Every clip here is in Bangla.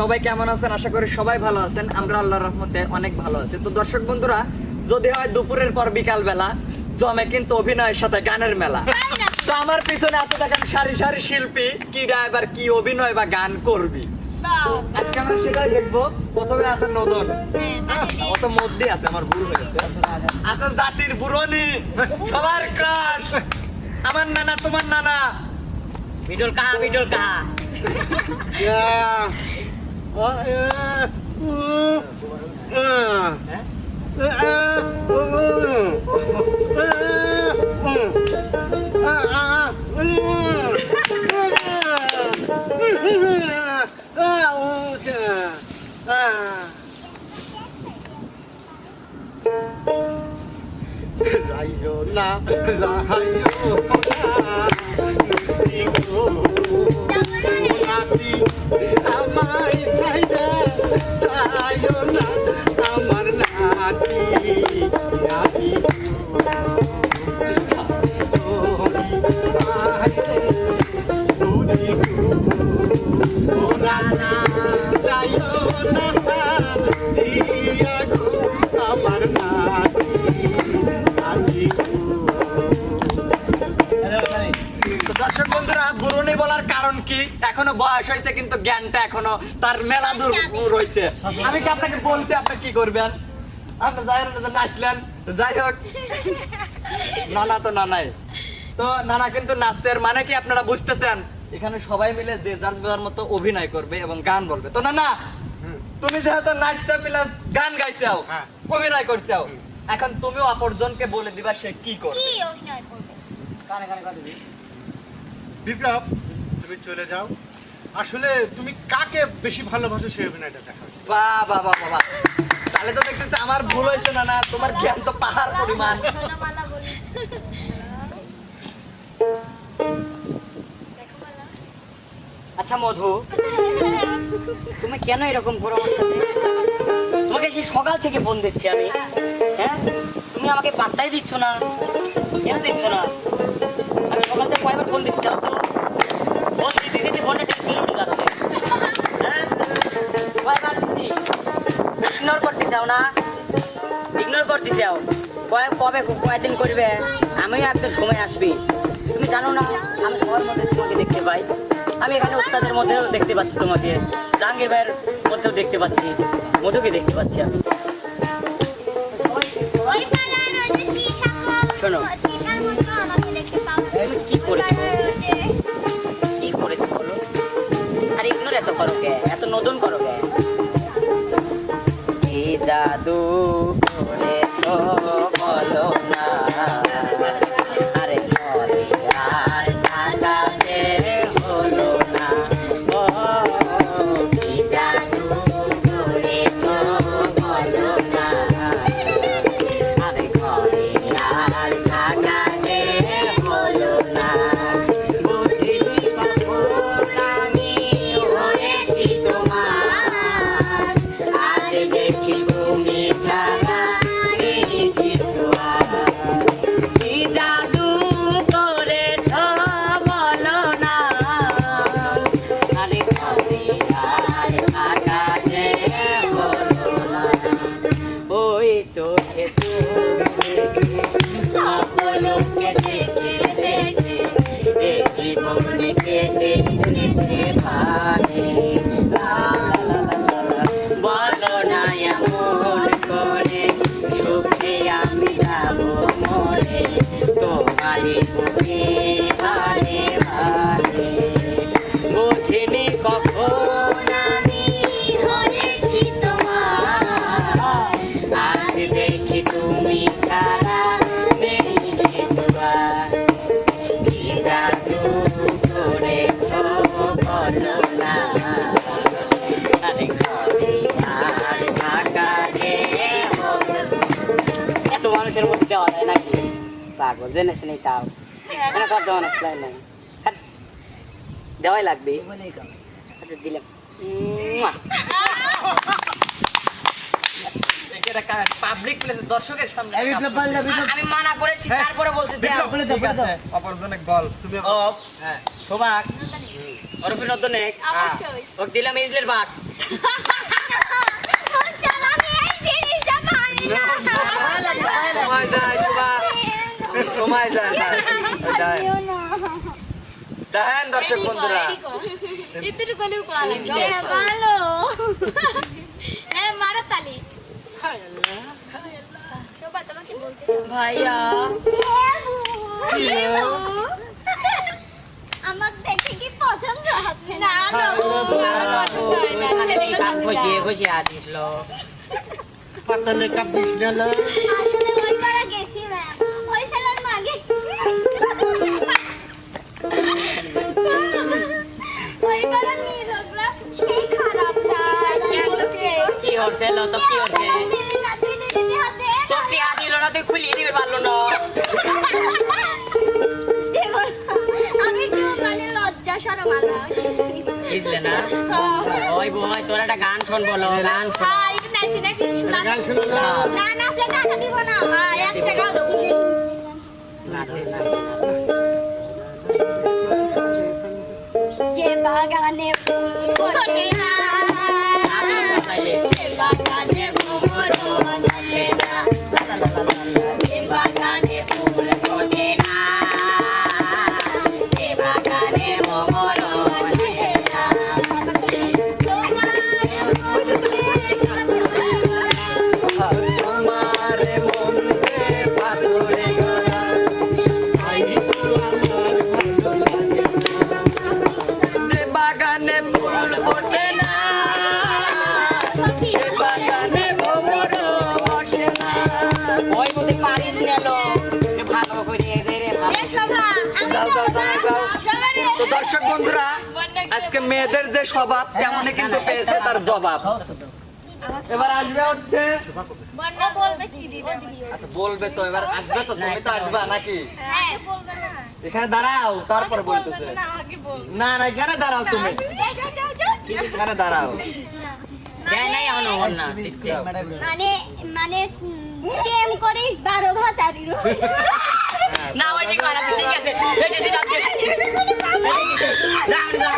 সবাই কেমন আছেন? আশা করি সবাই ভালো আছেন। আমরা আল্লাহর রহমতে অনেক ভালো আছি। তো দর্শক বন্ধুরা, যদি হয় দুপুরের পর বিকাল বেলা জমে কিন্তু অভিনয়ের সাথে গানের মেলা। তো আমার পিছনে এত দেখেন সারি সারি শিল্পী কি ড্রাইভার কি অভিনয় বা গান করবি আজকে আমরা সেটাই দেখব প্রথমে আছে নদন অত মধ্যে আছে আমার ভুল হয়েছে আছে জাতির বুড়নি সবার ক্রাশ আমার নানা তোমার নানা বিটল কাহা বিটল কাহা না যাইও না নাতি বয়স হয়েছে কিন্তু জ্ঞানটা এখনও তার মেলা দূর রয়েছে। আমি কি আপনাকে বলছি আপনি কি করবেন? আপনি যাই হোক নাচলেন যাই হোক। নানা তো নানাই। তো নানা কিন্তু নাচছে এর মানে কি আপনারা বুঝতেছেন? এখানে সবাই মিলে যে যার মতো অভিনয় করবে এবং গান বলবে। তো না না তুমি যেহেতু নাচতে প্লাস গান গাইছাও হ্যাঁ। অভিনয় করছাও এখন তুমিও অপরজনকে বলে দিবা সে কি করবে। কি অভিনয় করবে? কানে কানে কথা দিবি। বিপ্লব তুমি চলে যাও। আসলে তুমি কাকে বেশি ভালোবাসো সেই অভিনয়টা বাহ বাহ বাহ বাহ তাহলে তো দেখতেছি আমার ভুল হয়েছে না না তোমার জ্ঞান তো পাহাড় পরিমাণ। দেখো। আচ্ছা মধু তুমি কেন এরকম করো আমার সাথে? তোমাকে সেই সকাল থেকে ফোন দিচ্ছি আমি হ্যাঁ? তুমি আমাকে পাত্তাই দিচ্ছ না কেন দিচ্ছ না? আমি সকাল থেকে কয়বার ফোন দিচ্ছি তো? ফোন যাচ্ছে হ্যাঁ। ইগনোর করতে চাও না? ইগনোর করতে চাও? কয় কবে কয়দিন করবে? আমিও একটা সময় আসবি। তুমি জানো না আমি সবার মধ্যে তোমাকে দেখতে পাই। আমি এখানে ওস্তাদের মধ্যেও দেখতে পাচ্ছি তোমাকে। জাহাঙ্গীর ভাইয়ের মধ্যেও দেখতে পাচ্ছি। মধুকে দেখতে পাচ্ছি আমি। শোনো। কি করেছ? জেনে শুনে চাও এখানে কত মানুষ লাই নাই। দেওয়াই লাগবে। আচ্ছা দিলাম। পাবলিক প্লেসে দর্শকের সামনে আমি মানা করেছি তারপরে বলছি। ঠিক আছে অপরজনক বল। তুমি ও অবশ্যই। ওকে দিলাম ইজলের বাট স্যার, আমি এই জিনিসটা পারি না। সময় যায় শোভা সময় যায় না। দেখেন দর্শক বন্ধুরা. হ্যাঁ, ভালো। হ্যাঁ, মারো তালি। ভাইয়া। আমার দেখে কি পছন্দ হচ্ছে না? না খুশি খুশি আসিস লো পাতালে কাপ দিস না? হচ্ছে লো তো কি হচ্ছে তো টিয়া দিল না তুই খুলিয়ে দিবে পারল না বুঝলে না? ওই বই তোর একটা গান শোন বলো গান শোন। হ্যাঁ ভালো করে দে রে। তো দর্শক বন্ধুরা আজকে মেয়েদের যে স্বভাব তেমনই কিন্তু পেয়েছে তার জবাব। এবার আসবে হচ্ছে আচ্ছা, বলবে তো এবার আসবে তো তুমি তো আসবা নাকি? এখানে দাঁড়াও তারপরে বলতেছে। না না এখানে দাঁড়াও তুমি। এখানে দাঁড়াও। মানে মানে প্রেম করে বারো ভাতারির না ওই ঠিক করা ঠিক আছে। এটা ঠিক আছে যাও, যাও।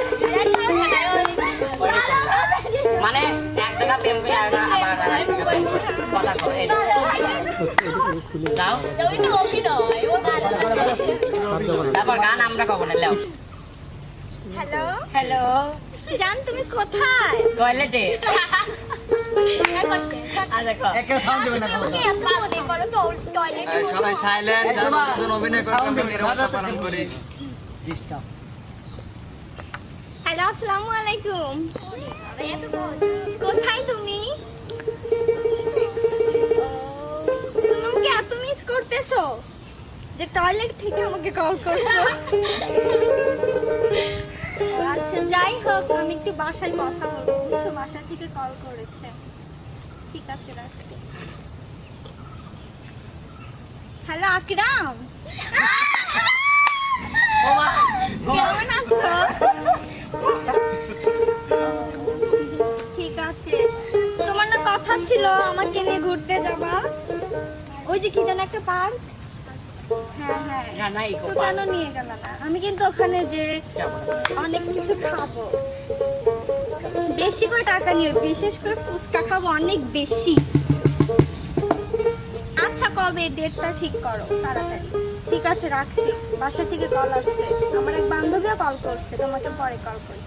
মানে এক জায়গা প্রেম করে আর না আবার করে। কথা কো এই যাও। তারপর গান আমরা কখন এলাম হ্যালো হ্যালো জান তুমি কোথায়? টয়লেটে সবাই সাইলেন্ট অভিনয় করে। হ্যালো আসসালামু আলাইকুম। কোথায় তুমি? তুমি আমাকে এত মিস করতেছো যে টয়লেট থেকে আমাকে কল করছ। আচ্ছা যাই হোক আমি একটু বাসায় কথা বলব। বুঝছ বাসা থেকে কল করেছে। ঠিক আছে রাখছি। হ্যালো আকরাম। কেমন আছো? ঠিক আছে। তোমার না কথা ছিল আমাকে নিয়ে ঘুরতে যাবা। ওই যে কি যেন একটা পার্ক আমি কিন্তু ওখানে যে অনেক কিছু খাব। বেশি করে টাকা নিয়ে বিশেষ করে ফুচকা খাব অনেক বেশি। আচ্ছা কবে? ডেটটা ঠিক করো তাড়াতাড়ি। ঠিক আছে রাখছি। বাসা থেকে কল আসছে। আমার এক বান্ধবীও কল করছে তোমাকে পরে কল করি।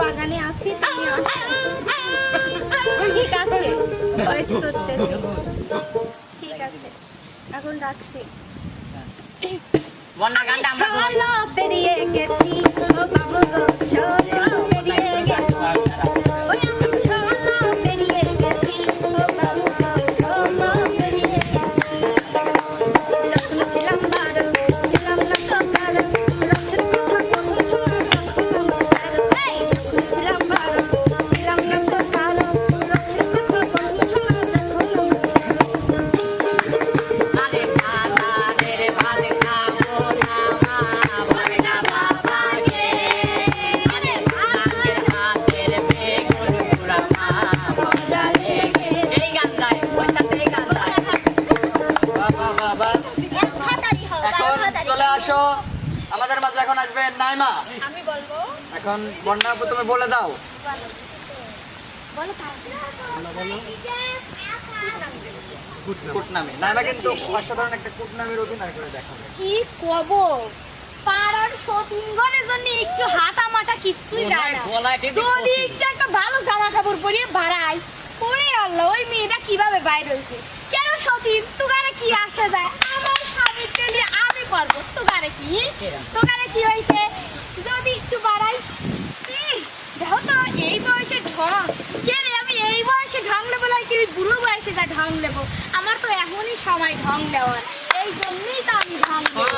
বাগানে আছি তুমি আসো ঠিক আছে ওয়েট করতেছি ঠিক আছে এখন রাখছি। পেরিয়ে গেছি। বাবু গো আবার এখন চলে আসো। আমাদের মাঝে এখন আসবে নাইমা। এখন বন্যা তুমি বলে দাও। কি কব? পাড়ার জন্য একটু ভালো জামা কাপড় পরিয়ে পরে আল্লাহ ওই মেয়েটা কীভাবে বাইরে হয়েছে? সতীন তোকারে কি আসে যায়? আমার স্বামীর তেলে আমি পারব। তোকারে কি? তোকারে কি হয়েছে? যদি একটু বাড়াই। দেখো তো এই বয়সে ঢং। কে রে আমি এই বয়সে ঢং নেব না কি বুড়ো বয়সে যা ঢং নেব? আমার তো এখনই সময় ঢং নেওয়ার। এই জন্যই তো আমি ঢং নেব।